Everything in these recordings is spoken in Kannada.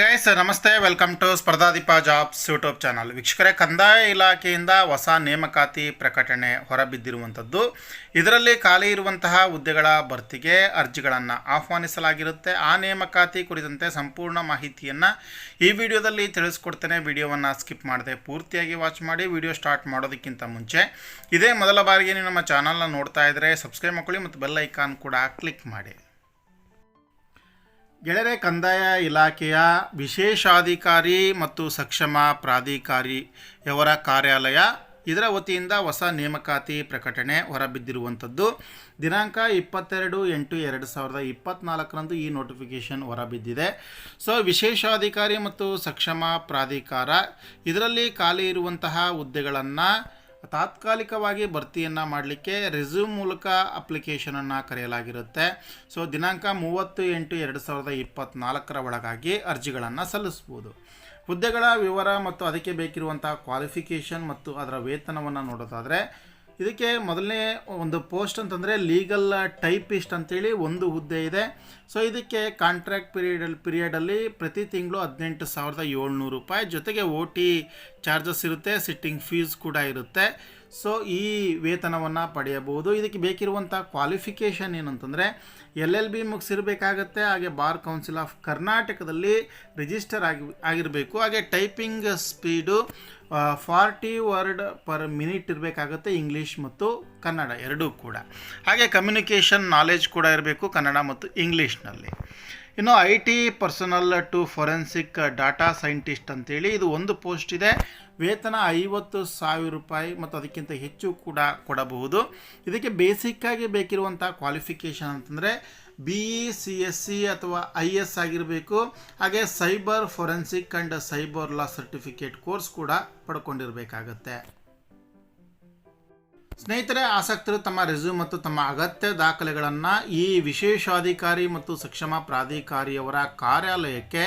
ಗೈಸ್ ನಮಸ್ತೆ. Welcome to Spardhadeepa jobs YouTube channel ವೀಕ್ಷಕರೇ, ಕಂದಾಯ ಇಲಾಖೆಯಿಂದ ಹೊಸ ನೇಮಕಾತಿ ಪ್ರಕಟಣೆ ಹೊರಬಿದ್ದಿರುವಂಥದ್ದು. ಇದರಲ್ಲಿ ಖಾಲಿ ಇರುವಂತಹ ಹುದ್ದೆಗಳ ಭರ್ತಿಗೆ ಅರ್ಜಿಗಳನ್ನು ಆಹ್ವಾನಿಸಲಾಗಿರುತ್ತೆ. ಆ ನೇಮಕಾತಿ ಕುರಿತಂತೆ ಸಂಪೂರ್ಣ ಮಾಹಿತಿಯನ್ನು ಈ ವಿಡಿಯೋದಲ್ಲಿ ತಿಳಿಸ್ಕೊಡ್ತೇನೆ. ವಿಡಿಯೋವನ್ನು ಸ್ಕಿಪ್ ಮಾಡದೆ ಪೂರ್ತಿಯಾಗಿ ವಾಚ್ ಮಾಡಿ. ವಿಡಿಯೋ ಸ್ಟಾರ್ಟ್ ಮಾಡೋದಕ್ಕಿಂತ ಮುಂಚೆ ಇದೇ ಮೊದಲ ಬಾರಿಗೆ ನೀವು ನಮ್ಮ ಚಾನಲ್ನ ನೋಡ್ತಾ ಇದ್ದರೆ ಸಬ್ಸ್ಕ್ರೈಬ್ ಮಾಡ್ಕೊಳ್ಳಿ ಮತ್ತು ಬೆಲ್ ಐಕಾನ್ ಕೂಡ ಕ್ಲಿಕ್ ಮಾಡಿ. ಗೆಳೆಯರೆ ಕಂದಾಯ ಇಲಾಖೆಯ ವಿಶೇಷಾಧಿಕಾರಿ ಮತ್ತು ಸಕ್ಷಮ ಪ್ರಾಧಿಕಾರಿಯವರ ಕಾರ್ಯಾಲಯ ಇದರ ವತಿಯಿಂದ ಹೊಸ ನೇಮಕಾತಿ ಪ್ರಕಟಣೆ ಹೊರಬಿದ್ದಿರುವಂಥದ್ದು. ದಿನಾಂಕ ಇಪ್ಪತ್ತೆರಡು ಎಂಟು ಎರಡು ಸಾವಿರದ ಇಪ್ಪತ್ತ್ನಾಲ್ಕರಂದು ಈ ನೋಟಿಫಿಕೇಷನ್ ಹೊರಬಿದ್ದಿದೆ. ಸೊ ವಿಶೇಷಾಧಿಕಾರಿ ಮತ್ತು ಸಕ್ಷಮ ಪ್ರಾಧಿಕಾರ ಇದರಲ್ಲಿ ಖಾಲಿ ಇರುವಂತಹ ಹುದ್ದೆಗಳನ್ನು ತಾತ್ಕಾಲಿಕವಾಗಿ ಭರ್ತಿಯನ್ನು ಮಾಡಲಿಕ್ಕೆ ರೆಸ್ಯೂಮ್ ಮೂಲಕ ಅಪ್ಲಿಕೇಶನನ್ನು ಕರೆಯಲಾಗಿರುತ್ತೆ. ಸೊ, ದಿನಾಂಕ ಮೂವತ್ತು ಎಂಟು ಎರಡು ಸಾವಿರದ ಇಪ್ಪತ್ತ್ನಾಲ್ಕರ ಒಳಗಾಗಿ ಅರ್ಜಿಗಳನ್ನು ಸಲ್ಲಿಸ್ಬೋದು. ಹುದ್ದೆಗಳ ವಿವರ ಮತ್ತು ಅದಕ್ಕೆ ಬೇಕಿರುವಂಥ ಕ್ವಾಲಿಫಿಕೇಷನ್ ಮತ್ತು ಅದರ ವೇತನವನ್ನು ನೋಡೋದಾದರೆ ಇದಕ್ಕೆ ಮೊದಲನೇ ಒಂದು ಪೋಸ್ಟ್ ಅಂತಂದರೆ ಲೀಗಲ್ ಟೈಪಿಸ್ಟ್ ಅಂತೇಳಿ ಒಂದು ಹುದ್ದೆ ಇದೆ. ಸೊ ಇದಕ್ಕೆ ಕಾಂಟ್ರಾಕ್ಟ್ ಪೀರಿಯಡ್ ಪೀರಿಯಡಲ್ಲಿ ಪ್ರತಿ ತಿಂಗಳು ಹದಿನೆಂಟು ಸಾವಿರದ ಏಳ್ನೂರು ರೂಪಾಯಿ ಜೊತೆಗೆ ಓ ಟಿ ಚಾರ್ಜಸ್ ಇರುತ್ತೆ ಸಿಟ್ಟಿಂಗ್ ಫೀಸ್ ಕೂಡ ಇರುತ್ತೆ. ಸೊ ಈ ವೇತನವನ್ನು ಪಡೆಯಬಹುದು. ಇದಕ್ಕೆ ಬೇಕಿರುವಂಥ ಕ್ವಾಲಿಫಿಕೇಷನ್ ಏನಂತಂದರೆ ಎಲ್ ಎಲ್ ಬಿ ಮುಗಿಸಿರಬೇಕಾಗತ್ತೆ ಹಾಗೆ ಬಾರ್ ಕೌನ್ಸಿಲ್ ಆಫ್ ಕರ್ನಾಟಕದಲ್ಲಿ ರಿಜಿಸ್ಟರ್ ಆಗಿ, ಆಗಿರಬೇಕು. ಹಾಗೆ typing speed forty word per minute ಇರಬೇಕಾಗುತ್ತೆ ಇಂಗ್ಲೀಷ್ ಮತ್ತು ಕನ್ನಡ ಎರಡೂ ಕೂಡ. ಹಾಗೆ ಕಮ್ಯುನಿಕೇಷನ್ ನಾಲೆಜ್ ಕೂಡ ಇರಬೇಕು ಕನ್ನಡ ಮತ್ತು ಇಂಗ್ಲೀಷ್ನಲ್ಲಿ ಇನ್ನು I T personal to forensic data scientist ಅಂತೇಳಿ ಇದು ಒಂದು ಪೋಸ್ಟ್ ಇದೆ. ವೇತನ ಐವತ್ತು ಸಾವಿರ ರೂಪಾಯಿ ಮತ್ತು ಅದಕ್ಕಿಂತ ಹೆಚ್ಚು ಕೂಡ ಕೊಡಬಹುದು. ಇದಕ್ಕೆ ಬೇಸಿಕ್ಕಾಗಿ ಬೇಕಿರುವಂಥ ಕ್ವಾಲಿಫಿಕೇಷನ್ ಅಂತಂದರೆ B E C S C ಅಥವಾ ಐ ಎಸ್ ಆಗಿರಬೇಕು. ಹಾಗೆ cyber forensic and cyber law certificate course ಕೂಡ ಪಡ್ಕೊಂಡಿರಬೇಕಾಗತ್ತೆ. ಸ್ನೇಹಿತರೆ ಆಸಕ್ತರು ತಮ್ಮ ರೆಸ್ಯೂಮ್ ಮತ್ತು ತಮ್ಮ ಅಗತ್ಯ ದಾಖಲೆಗಳನ್ನು ಈ ವಿಶೇಷಾಧಿಕಾರಿ ಮತ್ತು ಸಕ್ಷಮ ಪ್ರಾಧಿಕಾರಿಯವರ ಕಾರ್ಯಾಲಯಕ್ಕೆ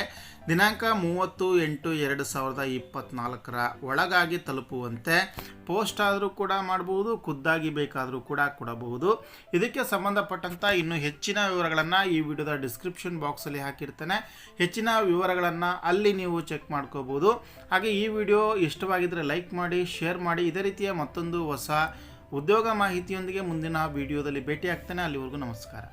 ದಿನಾಂಕ ಮೂವತ್ತು ಎಂಟು ಎರಡು ಸಾವಿರದ ಇಪ್ಪತ್ತ್ನಾಲ್ಕರ ಒಳಗಾಗಿ ತಲುಪುವಂತೆ ಪೋಸ್ಟ್ ಆದರೂ ಕೂಡ ಮಾಡಬಹುದು ಖುದ್ದಾಗಿ ಬೇಕಾದರೂ ಕೂಡ ಕೊಡಬಹುದು. ಇದಕ್ಕೆ ಸಂಬಂಧಪಟ್ಟಂಥ ಇನ್ನೂ ಹೆಚ್ಚಿನ ವಿವರಗಳನ್ನು ಈ ವಿಡಿಯೋದ ಡಿಸ್ಕ್ರಿಪ್ಷನ್ ಬಾಕ್ಸಲ್ಲಿ ಹಾಕಿರ್ತೇನೆ. ಹೆಚ್ಚಿನ ವಿವರಗಳನ್ನು ಅಲ್ಲಿ ನೀವು ಚೆಕ್ ಮಾಡ್ಕೋಬೋದು. ಹಾಗೆ ಈ ವಿಡಿಯೋ ಇಷ್ಟವಾಗಿದ್ದರೆ ಲೈಕ್ ಮಾಡಿ, ಶೇರ್ ಮಾಡಿ. ಇದೇ ರೀತಿಯ ಮತ್ತೊಂದು ಹೊಸ ಉದ್ಯೋಗ ಮಾಹಿತಿಯೊಂದಿಗೆ ಮುಂದಿನ ವಿಡಿಯೋದಲ್ಲಿ ಭೇಟಿ ಆಗ್ತೇನೆ ಅಲ್ಲಿವರೆಗೂ ನಮಸ್ಕಾರ.